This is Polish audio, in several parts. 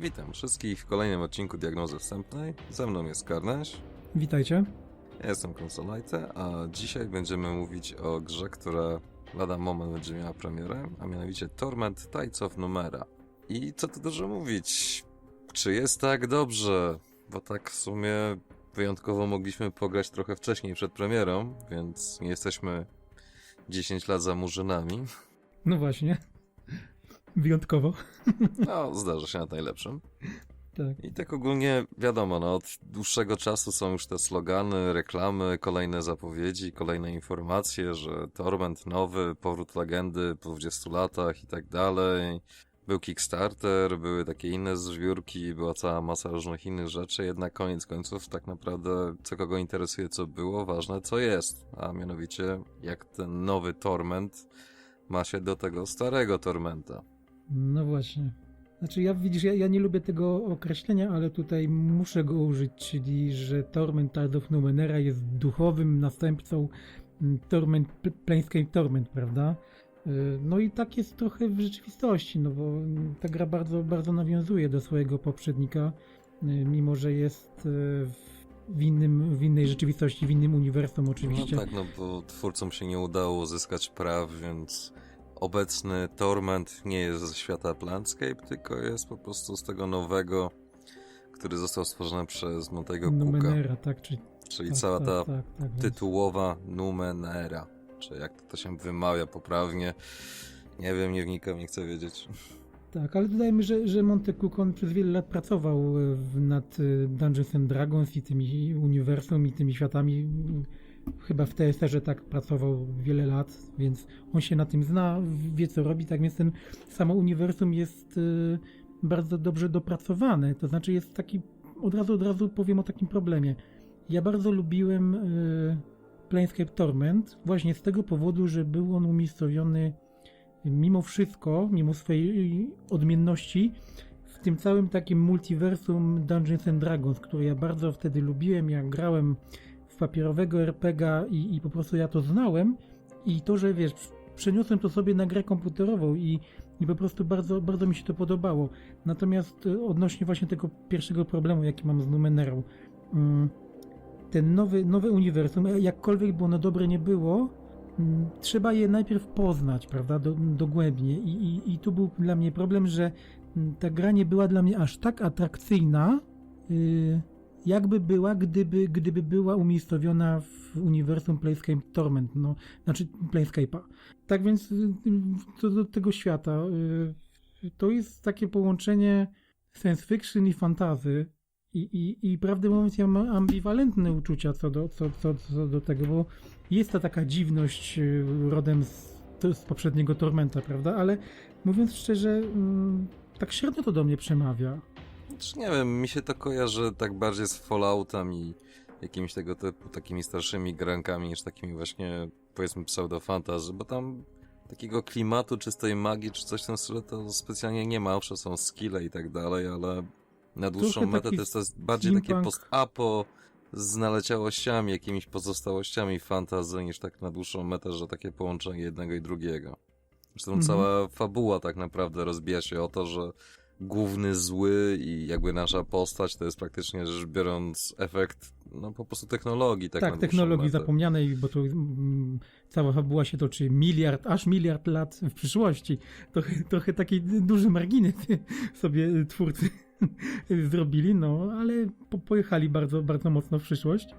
Witam wszystkich w kolejnym odcinku Diagnozy Wstępnej. Ze mną jest Karneś, Witajcie. ja jestem Konsolajte, a dzisiaj będziemy mówić o grze, która lada moment będzie miała premierę, a mianowicie Torment Tides of Numera. I co tu dużo mówić? Czy jest tak dobrze? Bo tak w sumie wyjątkowo mogliśmy pograć trochę wcześniej przed premierą, więc nie jesteśmy 10 lat za murzynami. No właśnie. Wyjątkowo. No, zdarza się na najlepszym. Tak. I tak ogólnie wiadomo, no od dłuższego czasu są już te slogany, reklamy, kolejne zapowiedzi, kolejne informacje, że Torment nowy, powrót legendy po 20 latach i tak dalej. Był Kickstarter, były takie inne zbiórki, była cała masa różnych innych rzeczy, jednak koniec końców tak naprawdę co kogo interesuje co było, ważne co jest, a mianowicie jak ten nowy Torment ma się do tego starego Tormenta. No właśnie. Znaczy, ja widzisz, ja, ja nie lubię tego określenia, ale tutaj muszę go użyć, czyli że Torment of Numenera jest duchowym następcą mm, Torment, Pl- Planescape Torment, prawda? Y, No i tak jest trochę w rzeczywistości, no bo mm, ta gra bardzo, bardzo nawiązuje do swojego poprzednika, y, mimo że jest y, w, innym, w innej rzeczywistości, w innym uniwersum oczywiście. No tak, no bo twórcom się nie udało uzyskać praw, więc obecny Torment nie jest ze świata Plandscape, tylko jest po prostu z tego nowego, który został stworzony przez Montego Cooka, Numenera, tak, czyli czyli tak, cała tak, ta tak, tak, więc- tytułowa Numenera, czy jak to się wymawia poprawnie. Nie wiem, nie wnikam, nie chcę wiedzieć. Tak, ale dodajmy, że, że Monte Cook on przez wiele lat pracował nad e, Dungeons and Dragons i tymi uniwersum i tymi światami. Chyba w TSR-ze tak pracował wiele lat, więc on się na tym zna, wie co robi, tak więc ten samo uniwersum jest e, bardzo dobrze dopracowane. To znaczy jest taki, od razu, od razu powiem o takim problemie. Ja bardzo lubiłem e, Planescape Torment właśnie z tego powodu, że był on umiejscowiony mimo wszystko, mimo swojej odmienności, w tym całym takim multiversum Dungeons and Dragons, które ja bardzo wtedy lubiłem, jak grałem papierowego RPGa i, i po prostu ja to znałem i to, że wiesz, przeniosłem to sobie na grę komputerową i, i po prostu bardzo, bardzo mi się to podobało. Natomiast e, odnośnie właśnie tego pierwszego problemu, jaki mam z Numenerą, mm, ten nowy, nowe uniwersum, e, jakkolwiek by ono dobre nie było, mm, trzeba je najpierw poznać, prawda, do, dogłębnie. I, i, I tu był dla mnie problem, że mm, ta gra nie była dla mnie aż tak atrakcyjna, y, jakby była, gdyby, gdyby była umiejscowiona w uniwersum Planescape Torment, no, znaczy Planescape'a. Tak więc y, co do tego świata, y, to jest takie połączenie science fiction i fantazy. I, i, I prawdę mówiąc, ja mam ambiwalentne uczucia co do, co, co, co do tego, bo jest ta taka dziwność y, rodem z, z poprzedniego Tormenta, prawda? Ale mówiąc szczerze, mm, tak średnio to do mnie przemawia. Znaczy, nie wiem, mi się to kojarzy tak bardziej z Falloutem i jakimiś tego typu takimi starszymi grankami niż takimi właśnie powiedzmy pseudo-fantasy, bo tam takiego klimatu czystej magii czy coś w tym stylu to specjalnie nie ma, owszem są skille i tak dalej, ale na dłuższą Trochę metę to jest, to jest bardziej takie steampunk. post-apo z naleciałościami, jakimiś pozostałościami fantazy niż tak na dłuższą metę, że takie połączenie jednego i drugiego. Zresztą Mhm. cała fabuła tak naprawdę rozbija się o to, że główny zły i jakby nasza postać to jest praktycznie rzecz biorąc efekt no po prostu technologii. Tak, Tak, technologii metę. zapomnianej, bo to mm, cała fabuła się toczy miliard, aż miliard lat w przyszłości. Trochę, trochę taki duży margines sobie twórcy zrobili, no, ale po, pojechali bardzo, bardzo mocno w przyszłość.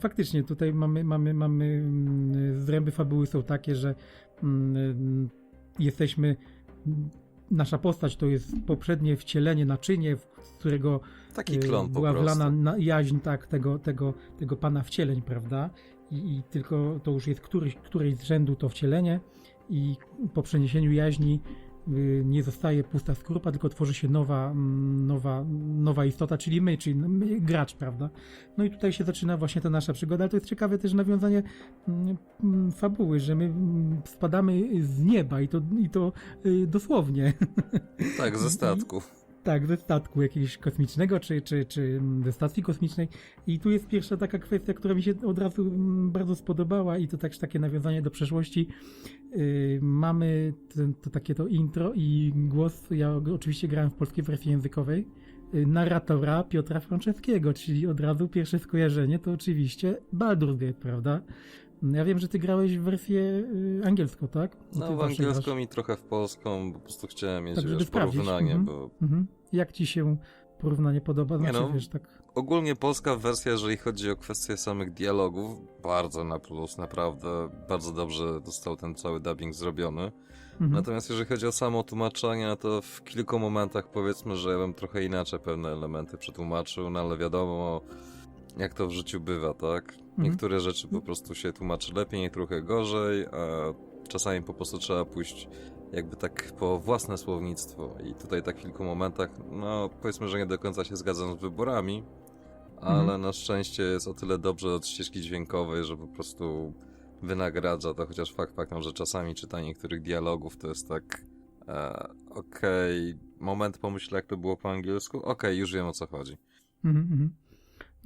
Faktycznie tutaj mamy, mamy, mamy mm, zręby fabuły są takie, że mm, jesteśmy nasza postać to jest poprzednie wcielenie, naczynie, w z którego Taki y, klon była wlana na jaźń tak, tego, tego, tego pana wcieleń, prawda? I, I tylko to już jest któryś, któreś z rzędu to wcielenie i po przeniesieniu jaźni nie zostaje pusta skrupa, tylko tworzy się nowa, mm, nowa, nowa istota, czyli my, czyli my, gracz, prawda? No i tutaj się zaczyna właśnie ta nasza przygoda, ale to jest ciekawe też nawiązanie mm, mm, fabuły, że my spadamy z nieba i to, i to y, dosłownie. Tak, ze statku. Tak, ze statku jakiegoś kosmicznego, czy, czy, czy ze stacji kosmicznej. I tu jest pierwsza taka kwestia, która mi się od razu mm, bardzo spodobała i to też takie nawiązanie do przeszłości. Yy, mamy ten- to, takie to intro i głos, ja oczywiście grałem w polskiej wersji językowej, yy, narratora Piotra Franceskiego, czyli od razu pierwsze skojarzenie to oczywiście Baldur's Gate, prawda? Ja wiem, że ty grałeś w wersję yy, angielską, tak? Bo No w zawsze grasz- angielską i trochę w polską, po prostu chciałem mieć Tak, wiesz, porównanie, mhm. bo Mhm. Jak ci się porównanie podoba? Znaczy, no. wiesz, tak... ogólnie polska wersja, jeżeli chodzi o kwestię samych dialogów, bardzo na plus, naprawdę bardzo dobrze został ten cały dubbing zrobiony. Mhm. Natomiast jeżeli chodzi o samo tłumaczenie, to w kilku momentach powiedzmy, że ja bym trochę inaczej pewne elementy przetłumaczył, no ale wiadomo, jak to w życiu bywa, tak? Niektóre rzeczy po prostu się tłumaczy lepiej, niektóre gorzej, a czasami po prostu trzeba pójść jakby tak po własne słownictwo. I tutaj tak w kilku momentach, no powiedzmy, że nie do końca się zgadzam z wyborami, ale Mhm. na szczęście jest o tyle dobrze od ścieżki dźwiękowej, że po prostu wynagradza to, chociaż fakt faktem, że czasami czytanie niektórych dialogów to jest tak e, okej, moment pomyślę jak to było po angielsku, okej, już wiem o co chodzi. Mhm, mhm.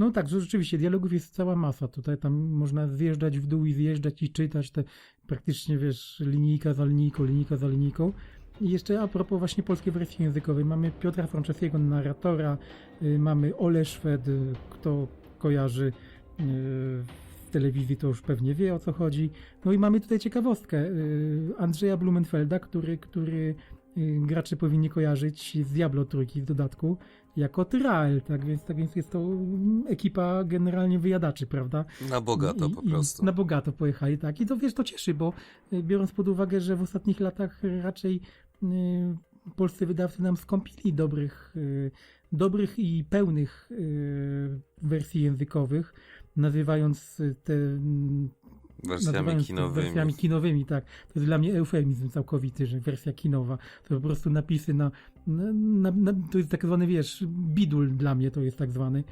No tak, że rzeczywiście dialogów jest cała masa. Tutaj tam można zjeżdżać w dół i zjeżdżać i czytać te praktycznie, wiesz, linijka za linijką, linijka za linijką. I jeszcze a propos właśnie polskiej wersji językowej, mamy Piotra Franceskiego, narratora, y, mamy Ole Szwed, y, kto kojarzy y, w telewizji, to już pewnie wie o co chodzi. No i mamy tutaj ciekawostkę Andrzeja Blumenfelda, który, który gracze powinni kojarzyć z Diablo trójki w dodatku jako Tyrael, tak więc, tak więc jest to mm, ekipa generalnie wyjadaczy, prawda? Na bogato I- po prostu. Na bogato pojechali, tak. I to wiesz, to cieszy, bo y, biorąc pod uwagę, że w ostatnich latach raczej y, polscy wydawcy nam skąpili dobrych, y, dobrych i pełnych y, wersji językowych, nazywając y, te mm, Wersjami kinowymi. Wersjami kinowymi, tak. To jest dla mnie eufemizm całkowity, że wersja kinowa. To po prostu napisy na, na, na, na to jest tak zwany, wiesz, bidul dla mnie to jest tak zwany.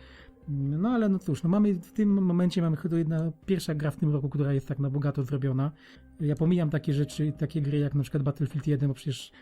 No ale no cóż, no mamy w tym momencie mamy chyba jedna pierwsza gra w tym roku, która jest tak na bogato zrobiona. Ja pomijam takie rzeczy, takie gry jak na przykład Battlefield 1, bo przecież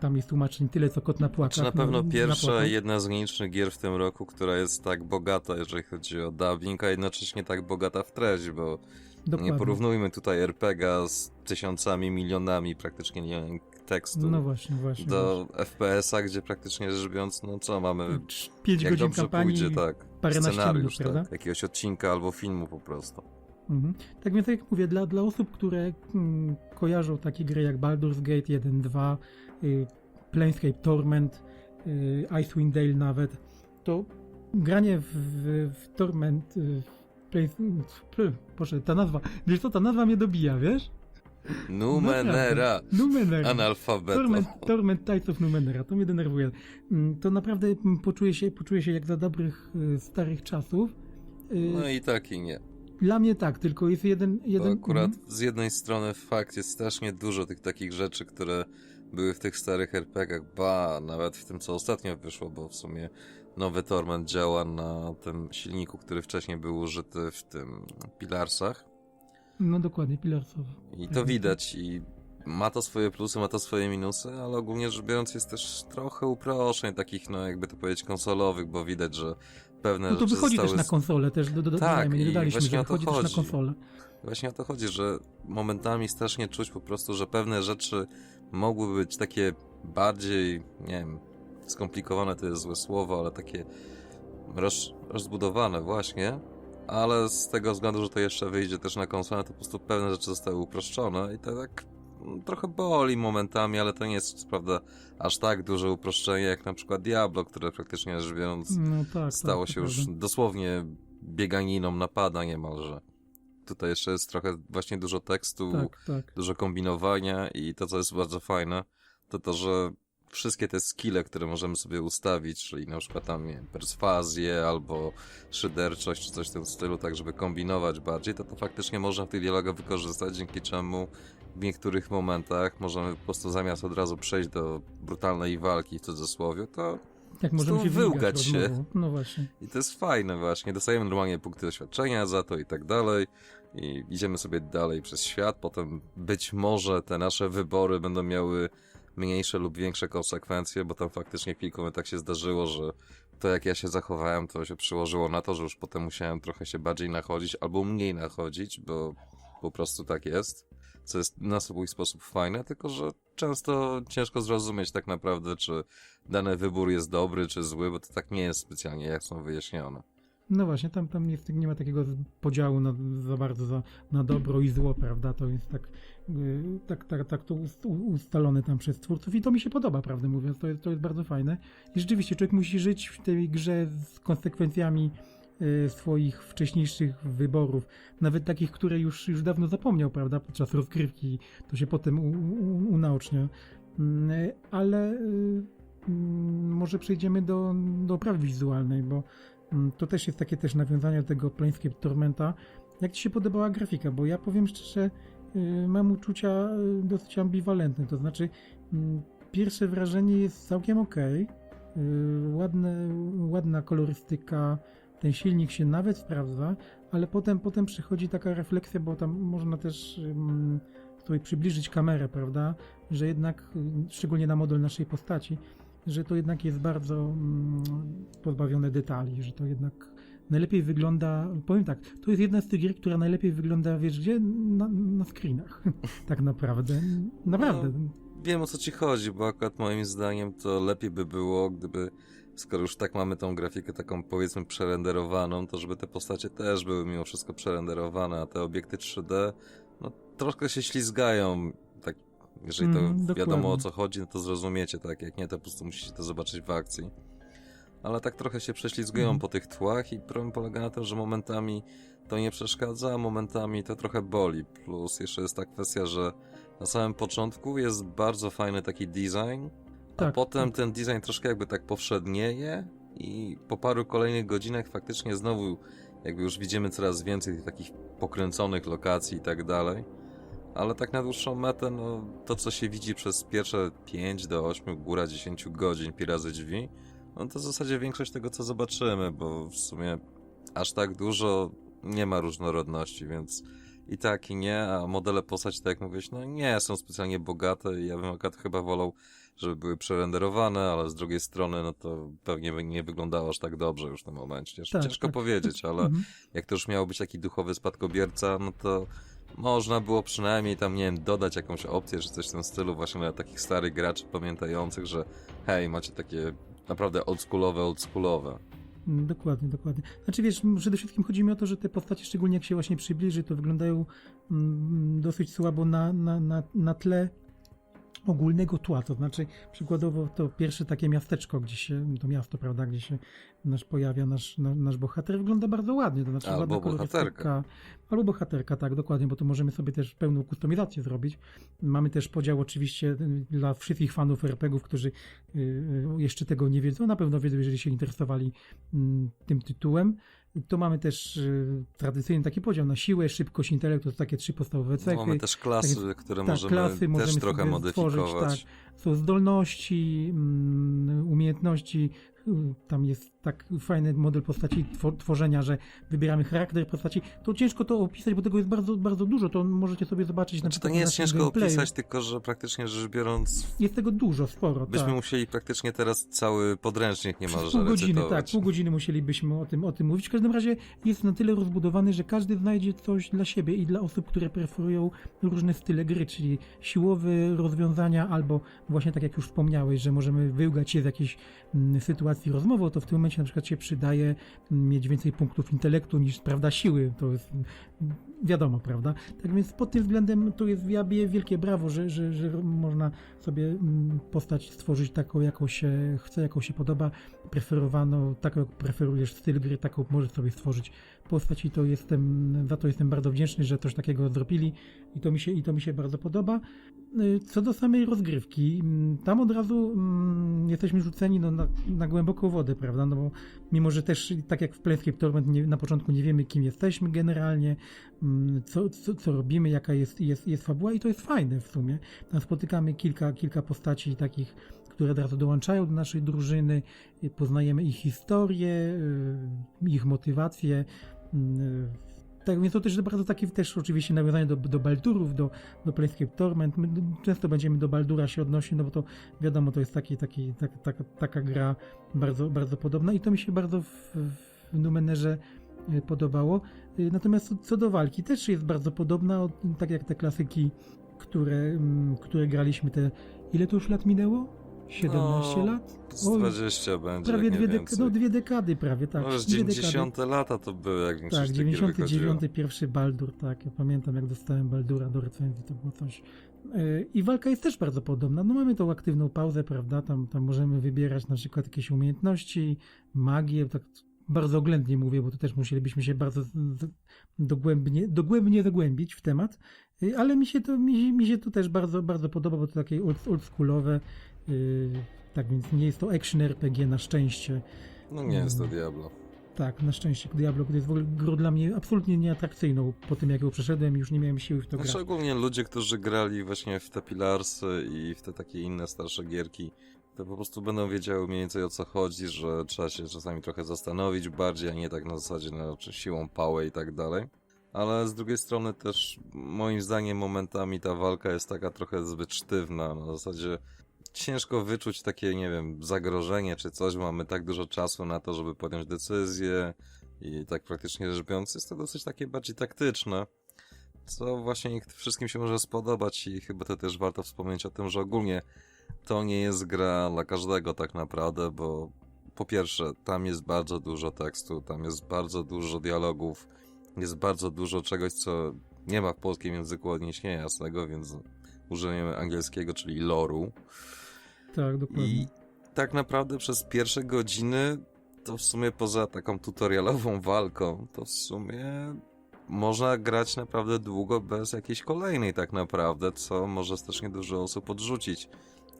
tam jest tłumaczeń tyle co kot na Czy płakach. na pewno no, pierwsza, napłakał. jedna z nielicznych gier w tym roku, która jest tak bogata, jeżeli chodzi o dubbing, a jednocześnie tak bogata w treść, bo Dokładnie. nie porównujmy tutaj RPG z tysiącami, milionami praktycznie nie, tekstu No właśnie, właśnie. do FPS-a, gdzie praktycznie rzecz biorąc, no co, mamy, właśnie. Pięć jak godzin dobrze kampanii, pójdzie, tak, scenariusz, minut, prawda? tak, jakiegoś odcinka albo filmu po prostu. Mhm. Tak więc jak mówię, dla, dla osób, które mm, kojarzą takie gry jak Baldur's Gate 1, 2, y, Planescape Torment, y, Icewind Dale nawet, to granie w, w, w Torment, y, w Planes... Pl, Boże, ta nazwa, wiesz co, ta nazwa mnie dobija, wiesz? Numenera. Numenera. analfabeto. Torment, Torment of Numenera, to mnie denerwuje. Mm, To naprawdę poczuję się, poczuję się jak za dobrych, y, starych czasów. Y, No i tak i nie. Dla mnie tak, tylko jest jeden... Bo jeden akurat mhm. z jednej strony fakt jest strasznie dużo tych takich rzeczy, które były w tych starych RPG-ach, ba, nawet w tym co ostatnio wyszło, bo w sumie nowy Torment działa na tym silniku, który wcześniej był użyty w tym Pilarsach No dokładnie, Pilarsów. i to widać i ma to swoje plusy, ma to swoje minusy, ale ogólnie rzecz biorąc jest też trochę uproszczeń takich, no jakby to powiedzieć konsolowych, bo widać, że pewne No to rzeczy wychodzi zostały też na konsolę, też do, do, do, Tak, dodajmy, nie dodaliśmy, że wychodzi też na chodzi. konsolę. Właśnie o to chodzi, że momentami strasznie czuć po prostu, że pewne rzeczy mogły być takie bardziej, nie wiem, skomplikowane to jest złe słowo, ale takie roz, rozbudowane właśnie, ale z tego względu, że to jeszcze wyjdzie też na konsolę, to po prostu pewne rzeczy zostały uproszczone i to tak mm, trochę boli momentami, ale to nie jest prawda aż tak duże uproszczenie jak na przykład Diablo, które praktycznie rzecz biorąc No tak, stało tak, się to już dosłownie bieganiną napada niemalże. Tutaj jeszcze jest trochę właśnie dużo tekstu, Tak, tak. dużo kombinowania i to, co jest bardzo fajne, to to, że wszystkie te skille, które możemy sobie ustawić, czyli na przykład tam wiem, perswazję albo szyderczość czy coś w tym stylu, tak żeby kombinować bardziej, to to faktycznie można w tych dialogach wykorzystać, dzięki czemu w niektórych momentach możemy po prostu zamiast od razu przejść do brutalnej walki w cudzysłowie, to Jak możemy się wyłgać się. No właśnie. i to jest fajne właśnie, dostajemy normalnie punkty doświadczenia za to i tak dalej i idziemy sobie dalej przez świat, potem być może te nasze wybory będą miały mniejsze lub większe konsekwencje, bo tam faktycznie kilku momentach się zdarzyło, że to jak ja się zachowałem, to się przyłożyło na to, że już potem musiałem trochę się bardziej nachodzić albo mniej nachodzić, bo po prostu tak jest. Co jest na swój sposób fajne, tylko że często ciężko zrozumieć tak naprawdę, czy dany wybór jest dobry, czy zły, bo to tak nie jest specjalnie jak są wyjaśnione. No właśnie, tam, tam jest, nie ma takiego podziału na, za bardzo za, na dobro i zło, prawda? To jest tak, yy, tak, tak, tak to ustalone tam przez twórców i to mi się podoba, prawdę mówiąc, to jest, to jest bardzo fajne. I rzeczywiście człowiek musi żyć w tej grze z konsekwencjami yy, swoich wcześniejszych wyborów, nawet takich, które już, już dawno zapomniał, prawda? Podczas rozgrywki to się potem u, u, unaocznia. Mm, Ale yy, mm, może przejdziemy do, do prawy wizualnej, bo To też jest takie też nawiązanie do tego Planescape Tormenta. Jak Ci się podobała grafika? Bo ja powiem szczerze, yy, mam uczucia yy, dosyć ambiwalentne. To znaczy, mm, pierwsze wrażenie jest całkiem ok. Ładne, ładna kolorystyka, ten silnik się nawet sprawdza, ale potem, potem przychodzi taka refleksja, bo tam można też ym, sobie przybliżyć kamerę, prawda? Że jednak, y, szczególnie na model naszej postaci, że to jednak jest bardzo mm, pozbawione detali, że to jednak najlepiej wygląda, powiem tak, to jest jedna z tych gier, która najlepiej wygląda, wiesz gdzie? Na, na screenach, tak naprawdę. Naprawdę. Wiem o co ci chodzi, bo akurat moim zdaniem to lepiej by było, gdyby skoro już tak mamy tą grafikę taką powiedzmy przerenderowaną, to żeby te postacie też były mimo wszystko przerenderowane, a te obiekty 3D no troszkę się ślizgają, jeżeli to Mm, wiadomo o co chodzi, no to zrozumiecie, tak, jak nie to po prostu musicie to zobaczyć w akcji. Ale tak trochę się prześlizgują Mhm. po tych tłach i problem polega na tym, że momentami to nie przeszkadza, a momentami to trochę boli. Plus jeszcze jest ta kwestia, że na samym początku jest bardzo fajny taki design, a Tak, potem tak. ten design troszkę jakby tak powszednieje i po paru kolejnych godzinach faktycznie znowu jakby już widzimy coraz więcej takich pokręconych lokacji i tak dalej. Ale tak na dłuższą metę, no to co się widzi przez pierwsze 5 do 8, góra 10 godzin pi razy drzwi, no to w zasadzie większość tego co zobaczymy, bo w sumie aż tak dużo nie ma różnorodności, więc i tak i nie, a modele postaci, tak jak mówisz, no nie są specjalnie bogate i ja bym akurat chyba wolał, żeby były przerenderowane, ale z drugiej strony, no to pewnie by nie wyglądało aż tak dobrze już w tym momencie. Tak, Ciężko tak. powiedzieć, ale Mhm. jak to już miało być taki duchowy spadkobierca, no to można było przynajmniej tam, nie wiem, dodać jakąś opcję, czy coś w tym stylu właśnie dla takich starych graczy pamiętających, że hej, macie takie naprawdę oldschoolowe, oldschoolowe. Mm, Dokładnie, dokładnie. Znaczy wiesz, przede wszystkim chodzi mi o to, że te postacie, szczególnie jak się właśnie przybliży, to wyglądają mm, dosyć słabo na, na, na, na tle ogólnego tła, to znaczy przykładowo to pierwsze takie miasteczko, gdzie się, to miasto, prawda, gdzie się nasz pojawia nasz, na, nasz bohater, wygląda bardzo ładnie, to znaczy Albo ładna bohaterka. Albo bohaterka, tak, dokładnie, bo tu możemy sobie też pełną kustomizację zrobić. Mamy też podział oczywiście y, dla wszystkich fanów RPGów, którzy y, y, jeszcze tego nie wiedzą, na pewno wiedzą, jeżeli się interesowali mm, tym tytułem. To mamy też y, tradycyjny taki podział na siłę, szybkość, intelekt, to takie trzy podstawowe cechy. Mamy też klasy, tak, które tak, możemy klasy też możemy trochę modyfikować. stworzyć, tak. Są zdolności, mm, umiejętności. Tam jest tak fajny model postaci two- tworzenia, że wybieramy charakter postaci. To ciężko to opisać, bo tego jest bardzo, bardzo dużo. To możecie sobie zobaczyć na Znaczy to przykład nie na jest ciężko gameplayu. opisać, tylko że praktycznie rzecz biorąc Jest tego dużo, sporo. byśmy tak. musieli praktycznie teraz cały podręcznik niemalże pół godziny, tak, recytować. pół godziny musielibyśmy o tym, o tym mówić. W każdym razie jest na tyle rozbudowany, że każdy znajdzie coś dla siebie i dla osób, które preferują różne style gry, czyli siłowe rozwiązania, albo właśnie tak jak już wspomniałeś, że możemy wyłgać się z jakiejś mm, sytuacji rozmową, to w tym momencie na przykład się przydaje mm, mieć więcej punktów intelektu niż, prawda, siły. To jest mm, wiadomo, prawda? Tak więc pod tym względem to jest ja biję wielkie brawo, że, że, że można sobie mm, postać stworzyć taką, jaką się chce, jaką się podoba, preferowano, taką jak preferujesz styl gry, taką możesz sobie stworzyć postać i to jestem, za to jestem bardzo wdzięczny, że coś takiego zrobili i to mi się, i to mi się bardzo podoba. Y, Co do samej rozgrywki, mm, tam od razu mm, jesteśmy rzuceni no, na, na głęboką wodę, prawda? No bo mimo, że też tak jak w Planescape Torment nie, na początku nie wiemy, kim jesteśmy generalnie, mm, co, co, co robimy, jaka jest, jest, jest fabuła i to jest fajne w sumie. Tam spotykamy kilka, kilka postaci takich, które od razu dołączają do naszej drużyny, poznajemy ich historię, y, ich motywację, y, Tak, więc to też bardzo takie też oczywiście nawiązanie do, do Baldurów, do, do Planescape Torment. My często będziemy do Baldura się odnosić, no bo to wiadomo, to jest taki, taki, tak, taka, taka gra bardzo, bardzo podobna i to mi się bardzo w, w Numenerze e, podobało. E, Natomiast co do walki też jest bardzo podobna, tak jak te klasyki, które, mm, które graliśmy te... Ile to już lat minęło? 17 No, lat? Z Oj, 20 będzie, Prawie dwie, dek- no, dwie dekady prawie, tak. no dwie dekady. 90 lata to były, jak większość Tak, tych gier 99 wychodziło. pierwszy Baldur, tak. Ja pamiętam, jak dostałem Baldura do recenzji, to było coś. Yy, I walka jest też bardzo podobna. No mamy tą aktywną pauzę, prawda? Tam, tam możemy wybierać na przykład jakieś umiejętności, magię, tak bardzo oględnie mówię, bo to też musielibyśmy się bardzo dogłębnie, dogłębnie zagłębić w temat. Yy, Ale mi się to, mi, mi się to też bardzo, bardzo podoba, bo to takie old, oldschoolowe. Yy, tak więc nie jest to action RPG na szczęście. No nie jest to Mm. Diablo. Tak, na szczęście Diablo, to jest w ogóle grą dla mnie absolutnie nieatrakcyjną po tym, jak ją przeszedłem i już nie miałem siły w to Znaczy grać. ogólnie ludzie, którzy grali właśnie w te Pilarsy i w te takie inne starsze gierki, to po prostu będą wiedziały mniej więcej o co chodzi, że trzeba się czasami trochę zastanowić bardziej, a nie tak na zasadzie na czy siłą pałę i tak dalej. Ale z drugiej strony też moim zdaniem momentami ta walka jest taka trochę zbyt sztywna, na zasadzie ciężko wyczuć takie, nie wiem, zagrożenie czy coś, mamy tak dużo czasu na to, żeby podjąć decyzję i tak praktycznie rzecz biorąc jest to dosyć takie bardziej taktyczne co właśnie wszystkim się może spodobać i chyba to też warto wspomnieć o tym, że ogólnie to nie jest gra dla każdego tak naprawdę, bo po pierwsze, tam jest bardzo dużo tekstu, tam jest bardzo dużo dialogów, jest bardzo dużo czegoś, co nie ma w polskim języku odniesienia jasnego, więc użyjemy angielskiego, czyli loru. Tak, dokładnie. I tak naprawdę przez pierwsze godziny to w sumie poza taką tutorialową walką, to w sumie można grać naprawdę długo bez jakiejś kolejnej tak naprawdę, co może strasznie dużo osób odrzucić.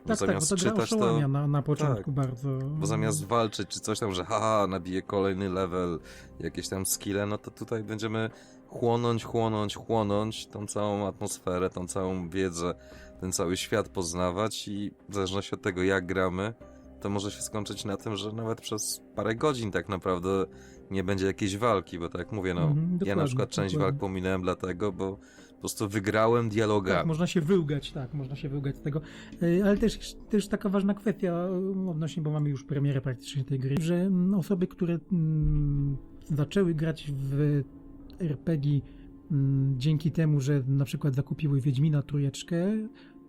Tak, tak, bo zamiast to czytać to, na, na początku tak. bardzo. bo zamiast walczyć czy coś tam, że haha, nabije kolejny level, jakieś tam skille, no to tutaj będziemy chłonąć, chłonąć, chłonąć tą całą atmosferę, tą całą wiedzę, ten cały świat poznawać i w zależności od tego jak gramy, to może się skończyć na tym, że nawet przez parę godzin tak naprawdę nie będzie jakiejś walki, bo tak jak mówię, no Mhm, ja na przykład część dokładnie. walk pominąłem dlatego, bo prostu wygrałem dialogami. Tak, można się wyłgać, tak, można się wyłgać z tego. E, Ale też, też taka ważna kwestia e, odnośnie, bo mamy już premierę praktycznie tej gry, że osoby, które zaczęły grać w RPG dzięki temu, że na przykład zakupiły Wiedźmina trójeczkę,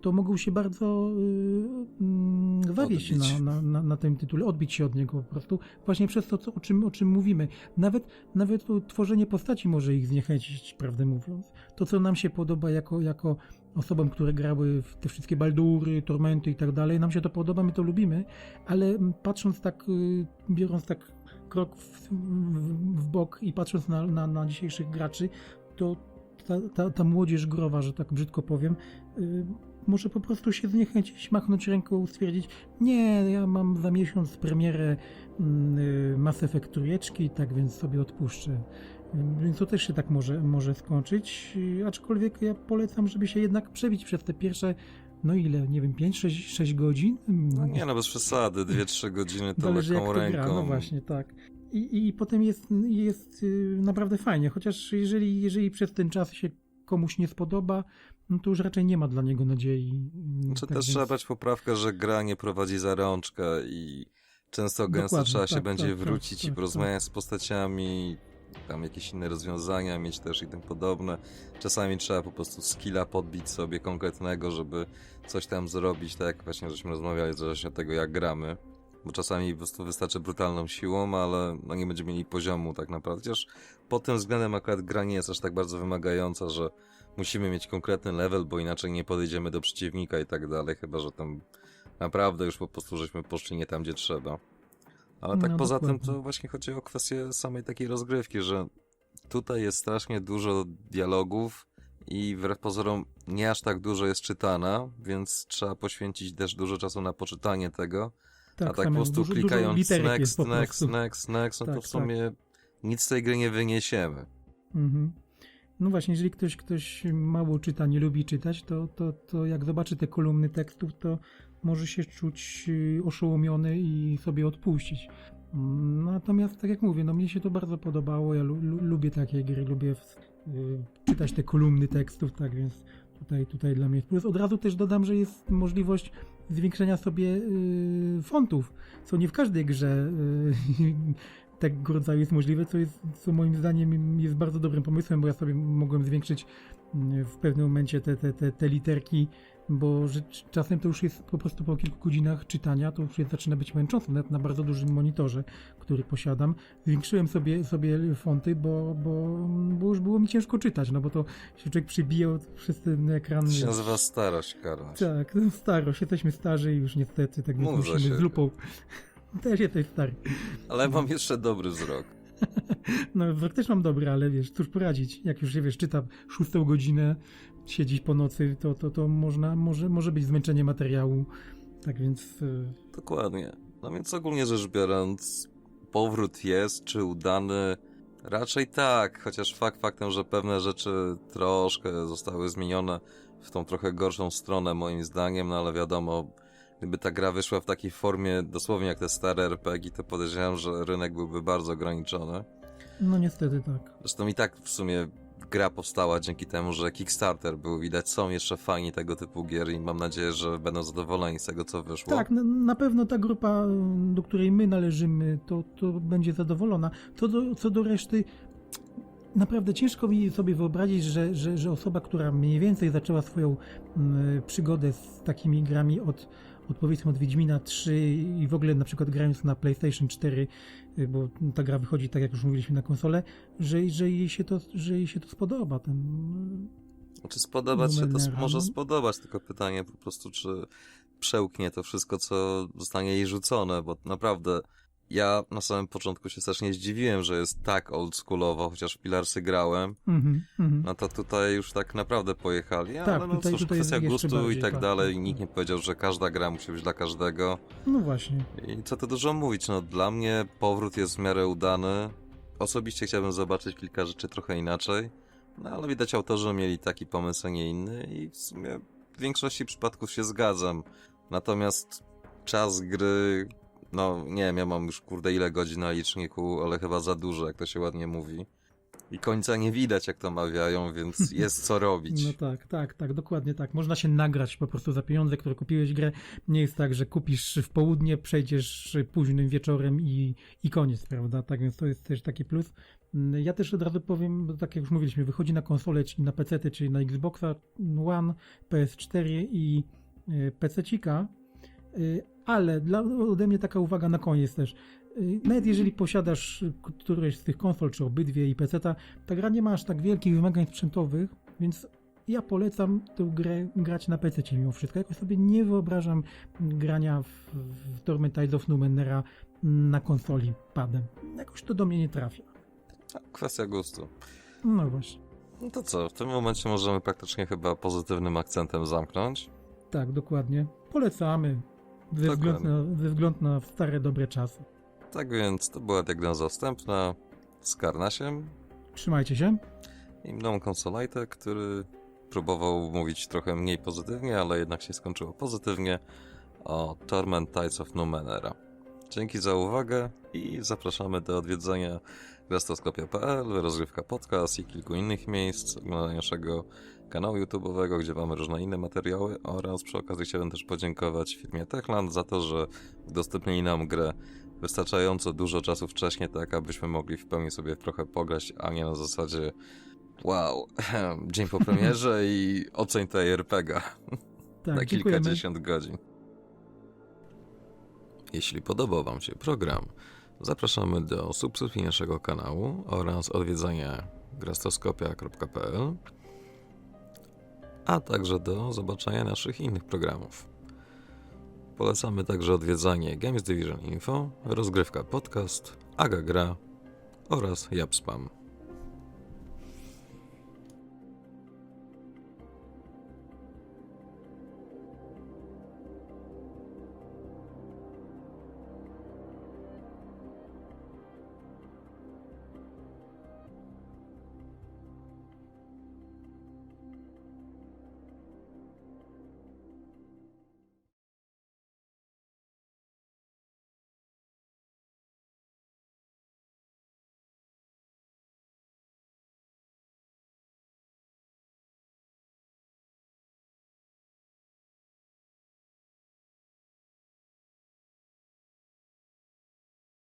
to mogą się bardzo y, mm, Odbić. na, na, na, na tym tytule, odbić się od niego po prostu, właśnie przez to, co, o, czym, o czym mówimy. Nawet, nawet tworzenie postaci może ich zniechęcić, prawdę mówiąc. To, co nam się podoba jako, jako osobom, które grały w te wszystkie baldury, tormenty i tak dalej, nam się to podoba, my to lubimy, ale patrząc tak, y, biorąc tak krok w, w, w bok i patrząc na, na, na dzisiejszych graczy, to ta, ta, ta młodzież growa, że tak brzydko powiem, y, może po prostu się zniechęcić, machnąć ręką, stwierdzić, nie, ja mam za miesiąc premierę mm, y, Mass Effect trójeczki, tak więc sobie odpuszczę. Więc to też się tak może, może skończyć, y, aczkolwiek ja polecam, żeby się jednak przebić przez te pierwsze, no ile, nie wiem, 5-6 godzin? No nie no, bez przesady, 2-3 godziny to Zależy lekką to ręką. gra, no właśnie, tak. I, i potem jest, jest y, naprawdę fajnie, chociaż jeżeli, jeżeli przez ten czas się komuś nie spodoba, no to już raczej nie ma dla niego nadziei. Znaczy Tak też więc- trzeba brać poprawkę, że gra nie prowadzi za rączkę i często gęsto Dokładnie, trzeba się tak, będzie tak, wrócić tak, i tak, porozmawiać z postaciami, tam jakieś inne rozwiązania mieć też i tym podobne. Czasami trzeba po prostu skilla podbić sobie konkretnego, żeby coś tam zrobić, tak jak właśnie żeśmy rozmawiali, zależnie od tego jak gramy. Bo czasami po prostu wystarczy brutalną siłą, ale no nie będziemy mieli poziomu tak naprawdę. Chociaż pod tym względem akurat gra nie jest aż tak bardzo wymagająca, że musimy mieć konkretny level, bo inaczej nie podejdziemy do przeciwnika i tak dalej, chyba że tam naprawdę już po prostu żeśmy poszli nie tam, gdzie trzeba. Ale tak No, poza dokładnie. tym to właśnie chodzi o kwestię samej takiej rozgrywki, że tutaj jest strasznie dużo dialogów i wbrew pozorom nie aż tak dużo jest czytana, więc trzeba poświęcić też dużo czasu na poczytanie tego, a tak po samo, prostu dużo- dużo klikając jest next, po next, prostu. next, next, no to Tak, w sumie nic z tej gry nie wyniesiemy. Mhm. No właśnie, jeżeli ktoś, ktoś mało czyta, nie lubi czytać, to, to, to jak zobaczy te kolumny tekstów, to może się czuć y, oszołomiony i sobie odpuścić. Mm, Natomiast, tak jak mówię, no mnie się to bardzo podobało. Ja lu, lu, lubię takie gry, lubię w, y, czytać te kolumny tekstów, tak więc tutaj, tutaj dla mnie jest plus. Od razu też dodam, że jest możliwość zwiększenia sobie y, fontów, co nie w każdej grze y, tego rodzaju jest możliwe, co jest, co moim zdaniem jest bardzo dobrym pomysłem, bo ja sobie mogłem zwiększyć y, w pewnym momencie te, te, te, te literki, bo czasem to już jest po prostu po kilku godzinach czytania, to już jest, zaczyna być męczące, nawet na bardzo dużym monitorze, który posiadam. Zwiększyłem sobie, sobie fonty, bo, bo, bo już było mi ciężko czytać, no bo to się człowiek przybijał przez ten ekran. To się nazywa starość, Karol. Tak, no starość, jesteśmy starzy i już niestety, tak więc musimy z lupą. Też jesteś stary. Ale mam jeszcze dobry wzrok. No, wzrok też mam dobry, ale wiesz, cóż poradzić. Jak już się wiesz, czyta szóstą godzinę, siedzieć po nocy, to, to, to można, może, może być zmęczenie materiału. Tak więc. y, Dokładnie. No więc ogólnie rzecz biorąc, powrót jest, czy udany? Raczej tak, chociaż fakt faktem, że pewne rzeczy troszkę zostały zmienione w tą trochę gorszą stronę moim zdaniem, no ale wiadomo, gdyby ta gra wyszła w takiej formie dosłownie jak te stare RPG, to podejrzewam, że rynek byłby bardzo ograniczony. No niestety tak. Zresztą i tak w sumie gra powstała dzięki temu, że Kickstarter był, widać są jeszcze fajni tego typu gier i mam nadzieję, że będą zadowoleni z tego, co wyszło. Tak, na, pewno ta grupa, do której my należymy, to, to będzie zadowolona. Co do, co do reszty, naprawdę ciężko mi sobie wyobrazić, że, że, że osoba, która mniej więcej zaczęła swoją mm, przygodę z takimi grami od, od powiedzmy od Wiedźmina 3 i w ogóle na przykład grając na PlayStation 4, y, bo ta gra wychodzi tak jak już mówiliśmy na konsolę, że, że, jej, się to, że jej się to spodoba. Ten, Czy spodobać się to Numenera, może spodobać, tylko pytanie po prostu, czy przełknie to wszystko, co zostanie jej rzucone, bo naprawdę ja na samym początku się strasznie zdziwiłem, że jest tak oldschoolowo, chociaż w Pilarsy grałem, mhm, mhm. no to tutaj już tak naprawdę pojechali, Tak, ale no tutaj- cóż, tutaj kwestia gustu i tak tak, dalej, tak, nikt tak. nie powiedział, że każda gra musi być dla każdego. No właśnie. I co tu dużo mówić, no dla mnie powrót jest w miarę udany. Osobiście chciałbym zobaczyć kilka rzeczy trochę inaczej, no ale widać autorzy mieli taki pomysł, a nie inny i w sumie w większości przypadków się zgadzam. Natomiast czas gry, no nie wiem, ja mam już kurde ile godzin na liczniku, ale chyba za dużo, jak to się ładnie mówi. I końca nie widać, jak to mawiają, więc jest co robić. No tak, tak, tak, dokładnie tak. Można się nagrać po prostu za pieniądze, które kupiłeś grę. Nie jest tak, że kupisz w południe, przejdziesz późnym wieczorem i, i koniec, prawda? Tak więc to jest też taki plus. Ja też od razu powiem, bo tak jak już mówiliśmy, wychodzi na konsolę, czyli na PC, czyli na Xboxa One, PS4 i y, PC-cika, ale dla, ode mnie taka uwaga na koniec też. Y, Nawet jeżeli posiadasz któreś z tych konsol, czy obydwie i PC, ta gra nie ma aż tak wielkich wymagań sprzętowych, więc ja polecam tę grę grać na PC mimo wszystko. Jakoś sobie nie wyobrażam grania w, w Torment of Numenera na konsoli padem. Jakoś to do mnie nie trafia. Kwestia gustu. No właśnie. No to co, w tym momencie możemy praktycznie chyba pozytywnym akcentem zamknąć. Tak, dokładnie. Polecamy. Dokładnie. względu na, na stare, dobre czasy. Tak więc to była diagnoza wstępna z Karnasiem Trzymajcie się. i mną konsolajtek, który próbował mówić trochę mniej pozytywnie, ale jednak się skończyło pozytywnie o Torment Tides of Numenera. Dzięki za uwagę i zapraszamy do odwiedzenia grastoskopia.pl, rozrywka podcast i kilku innych miejsc, oglądania naszego kanału YouTube'owego, gdzie mamy różne inne materiały oraz przy okazji chciałbym też podziękować firmie Techland za to, że udostępnili nam grę wystarczająco dużo czasu wcześniej, tak abyśmy mogli w pełni sobie trochę pograć, a nie na zasadzie wow, dzień po premierze i oceń tej RPG Tak, na dziękujemy. kilkadziesiąt godzin. Jeśli podobał Wam się program, zapraszamy do subskrypcji naszego kanału oraz odwiedzania grastoskopia.pl a także do zobaczenia naszych innych programów. Polecamy także odwiedzanie Games Division Info, Rozgrywka Podcast, Aga Gra oraz Japspam.